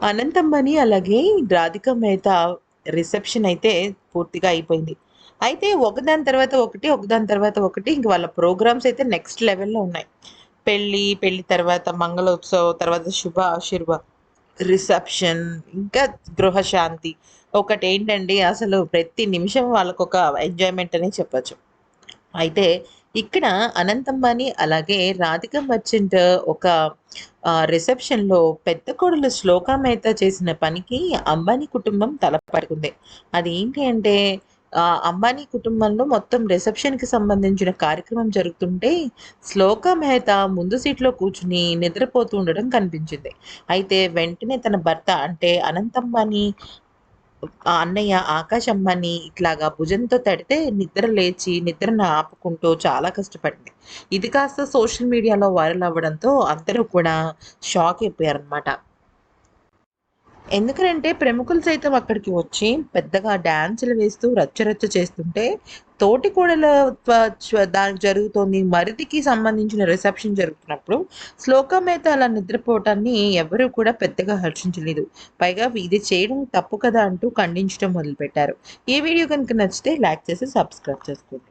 అనంతమ్మని అలాగే రాధిక మేత రిసెప్షన్ అయితే పూర్తిగా అయిపోయింది. అయితే ఒకదాని తర్వాత ఒకటి, ఒకదాని తర్వాత ఒకటి ఇంక వాళ్ళ ప్రోగ్రామ్స్ అయితే నెక్స్ట్ లెవెల్‌లో ఉన్నాయి. పెళ్ళి పెళ్ళి తర్వాత మంగళోత్సవం తర్వాత శుభ ఆశీర్వ రిసెప్షన్, ఇంకా గృహశాంతి. ఒకటేంటండి అసలు ప్రతి నిమిషం వాళ్ళకొక ఎంజాయ్‌మెంట్ అనే చెప్పచ్చు అయితే ఇక్కడ అనంత్ అలాగే రాధిక మర్చెంట్ ఒక రిసెప్షన్‌లో పెద్ద కొడులు శ్లోక మేత చేసిన పనికి అంబానీ కుటుంబం తలపైంది అది ఏంటి అంటే అంబానీ కుటుంబంలో మొత్తం రిసెప్షన్‌కి సంబంధించిన కార్యక్రమం జరుగుతుంటే శ్లోక మెహతా ముందు సీట్‌లో కూర్చుని నిద్రపోతూ ఉండడం కనిపించింది. అయితే వెంటనే తన భర్త అంటే అనంత్ అంబానీ ఆ అన్నయ్య ఆకాశమ్మని ఇట్లాగా భుజంతో తడితే నిద్ర లేచి నిద్రను ఆపుకుంటూ చాలా కష్టపడింది. ఇది కాస్త సోషల్ మీడియాలో వైరల్ అవ్వడంతో అందరూ కూడా షాక్ అయిపోయారనమాట. ఎందుకనంటే ప్రముఖులు సైతం అక్కడికి వచ్చి పెద్దగా డ్యాన్సులు వేస్తూ రచ్చ రచ్చ చేస్తుంటే తోటి కోడల దానికి జరుగుతోంది. మరిదికి సంబంధించిన రిసెప్షన్ జరుగుతున్నప్పుడు శ్లోక మేత అలా నిద్రపోవటాన్ని ఎవరూ కూడా పెద్దగా హర్షించలేదు. పైగా ఇది చేయడం తప్పు కదా అంటూ ఖండించడం మొదలుపెట్టారు. ఈ వీడియో కనుక నచ్చితే లైక్ చేసి సబ్స్క్రైబ్ చేసుకోండి.